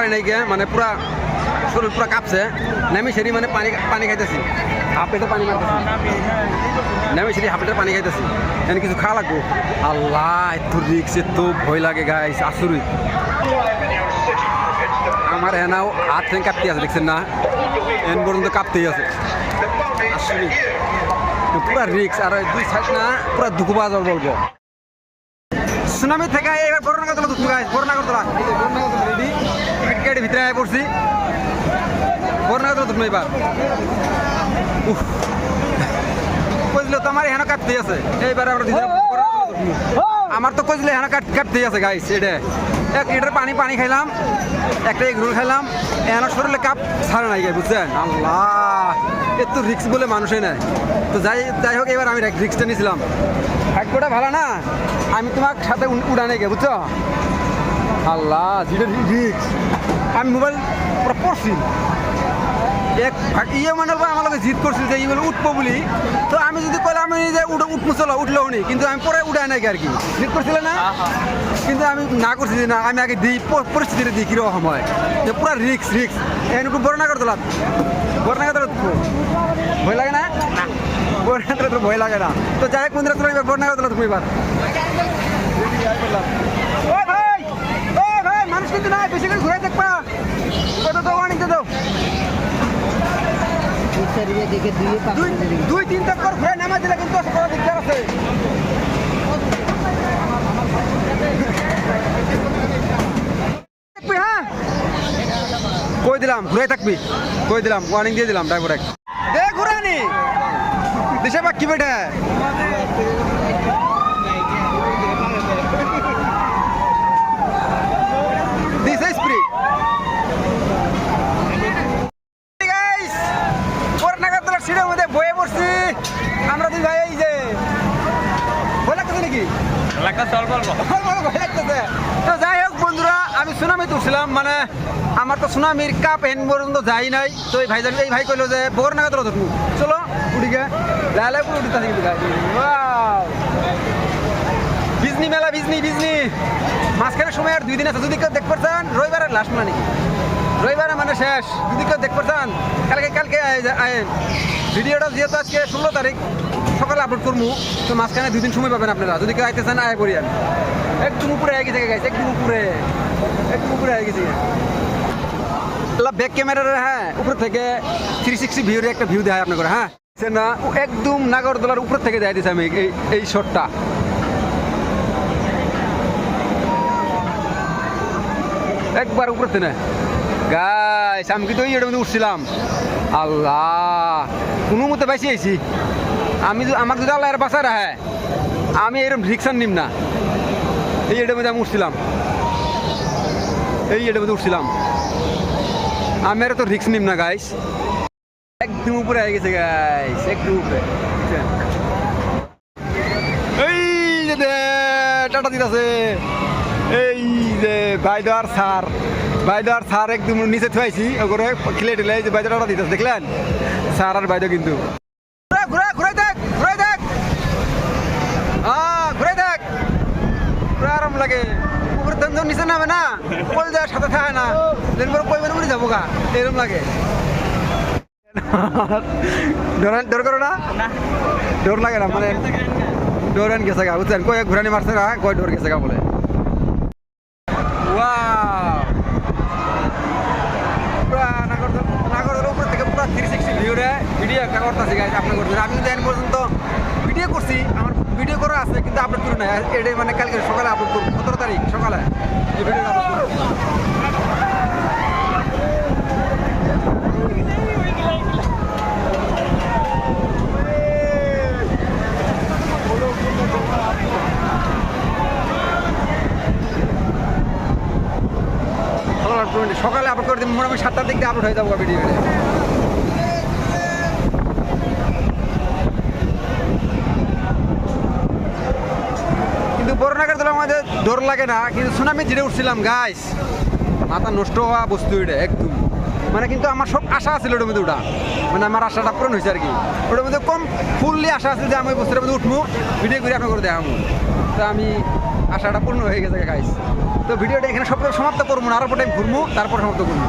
পারি নাই গিয়া মানে পুরা শরীর পুরা কাঁপছে। নেমে সেরি মানে পানি পানি খাইতেছি। হাফ পেটে পানি মারতেছি। নেমে সেরি হাফ পেটে পানি খাইতেছি। এনে কিছু খাওয়া লাগবো? আল্লাহ, এত রিক্স এত ভয় লাগে গাইস আসুরি। আমার এনাও হাত থেকে কাঁপতে আছে, দেখছেন না? এন পর্যন্ত কাঁপতেই আছে। পুরা রিক্স আর দুই সাইড না, পুরা দুঃখবাজার বলব। সুনামি থেকে এবার দুধ গাইস বরনাগরতলা এই যে বরনাগরতলা রেডি টিকিট কেটে ভিতরে পড়ছি। বরনাগরতলা দুধ এবার কইছিল তো আমার এখানে কাটতেই আছে। এইবার আমরা আমার তো কইছিল এখানে কাট কাটতেই আছে গাইস এটা এক লিটার পানি পানি খাইলাম, একটা এগ রোল খাইলাম এখানে শরীরে কাপ ছাড়ে নাই গাই বুঝছেন? আল্লাহ, এত রিক্স বলে মানুষই নাই। তো যাই যাই হোক এবার আমি রিক্সটা নিয়েছিলাম ভাগ্যটা ভালো না, আমি তোমার সাথে উড়ানে গে, বুঝছ? আল্লাহ যেটা রিক্স আমি মোবাইল পুরো পড়ছি। এক ইয়ে মানে আমার লগে জিদ করছিল যে ইগুলো উঠবো বলি। তো আমি যদি কলে আমি যে উঠে উঠবো চলো উঠলেও নি কিন্তু আমি পরে উঠাই নাই আর কি। জিদ করছিল না? কিন্তু আমি না করছি যে না আমি আগে দিই পরিস্থিতিটা দিই কীরকম সময় যে পুরো রিক্স রিক্স একটু বড় না করে দিলাম বড় না করে ভয় লাগে না? বড় না করে ভয় লাগে না। তো যাই হোক বন্ধুরা তোরা বড় না করে দিলাম তুমি এবার। ভাই! ও ভাই! মানুষ কিন্তু নাই বেশি করে ঘুরে দেখবা। কত তো ওয়ার্নিং দাও। দেখে দুই দুই তিন চক্কর ঘুরে নামা দিলে কিন্তু দিকদার আছে। হ্যাঁ? কই দিলাম? ঘুরে থাকবি। কই দিলাম? ওয়ার্নিং দিয়ে দিলাম ড্রাইভার এক। দে ঘুরানি দিশা বাকি বেটা? সিটের মধ্যে বয়ে পড়ছি। আমরা দুই ভাই এই যে ভয় লাগতেছে নাকি? ভয় লাগতেছে। তো যাই হোক বন্ধুরা আমি সুনামিতে উঠছিলাম মানে আমার তো সুনামির কাপ এন পর্যন্ত যাই নাই। তো এই ভাই এই ভাই কইলো যে বগর নাগাদ রোদ উঠবো চলো উঠি গে লালে পুরো উঠতে কিন্তু বিজনি মেলা বিজনি বিজনি। মাঝখানে সময় আর দুই দিন আছে। যদি দেখতে পারছেন রবিবারের লাস্ট মানে নাকি? রবিবারে মানে শেষ। যদি কেউ দেখতে পারছেন কালকে কালকে আয়- ভিডিওটা যেহেতু আজকে ষোলো তারিখ, সকালে আপলোড করব তো মাঝখানে দুদিন সময় পাবেন আপনারা। যদি কেউ আইতে চান, আয় করিয়ান একদম উপরে আগে থেকে গেছে একদম উপরে। একদম উপরে আগে গেছে। ব্যাক ক্যামেরার হ্যাঁ উপর থেকে থ্রি সিক্সটি ভিউর একটা ভিউ দেয় আপনার হ্যাঁ। না একদম নাগরদোলার উপর থেকে দেয় দিয়েছে আমি এই এই শটটা একবার উপর থেকে গাইস আমি কিন্তু ওই মধ্যে উঠছিলাম। আল্লাহ, কোনো মতে বেশি আইছি আমি আমাকে যদি আল্লাহ এর বাসা রাখে, আমি এরকম রিক্সার নিম না। এই এটার মধ্যে আমি উঠছিলাম। এই এটার মধ্যে উঠছিলাম। আমি আর তো রিক্স নিম না গাইস একদম উপরে হয়ে গেছে গাইস একদম উপরে। এই যে টাটা দিতেছে। এই যে বাইদার সার বাইদার সার একদম নিচে থুয়াইছি ওগুলো খেলে টেলে যে বাইদা টাটা দিতেছে দেখলেন? সার আর বাইদা কিন্তু। ঘুরে ঘুরে ঘুরে দেখ ঘুরে দেখ। হ্যাঁ ঘুরে দেখ। পুরো আরাম লাগে। উপরে তেমন নিচে নামে না বল যায় সাথে থাকে না। দিন পরে কই উড়ে যাব গা। এরকম লাগে। ডর ডর করো না। ডর লাগে না মানে ডোরেন গেছে গা। বুঝছেন? কয় ঘুরানি মারছে না কয় ডোর গেছে গা বলে। ভিডিও একটা করতেছি গাইজ আপনি করবেন আমি ভিডিও করছি, আমার ভিডিও করা আছে, কিন্তু আপলোড করি না এটাই মানে কালকে সকালে আপলোড করব। সতেরো তারিখ সকালে ভিডিও সকালে আপলোড করে দিন মোটামুটি সাতটার দিক দিয়ে আপলোড হয়ে যাব ভিডিও কিন্তু বড়নাগের আমাদের ডর লাগে না, কিন্তু সুনামি জিরে উঠছিলাম গাইস মাথা নষ্ট হওয়া বস্তু এটা, একদম। মানে কিন্তু আমার সব আশা আছিল ওটার মধ্যে ওটা মানে আমার আশাটা পূরণ হয়েছে আর কি। ওটার মধ্যে কম ফুললি আশা আছে যে আমি ওই বস্তুটার মধ্যে উঠবো ভিডিও করে আপনার করে দেখাবো। তো আমি আশাটা পূর্ণ হয়ে গেছে গাইস তো ভিডিওটা এখানে সব সমাপ্ত করব না আরও টাইম ঘুরবো, তারপর সমাপ্ত করব।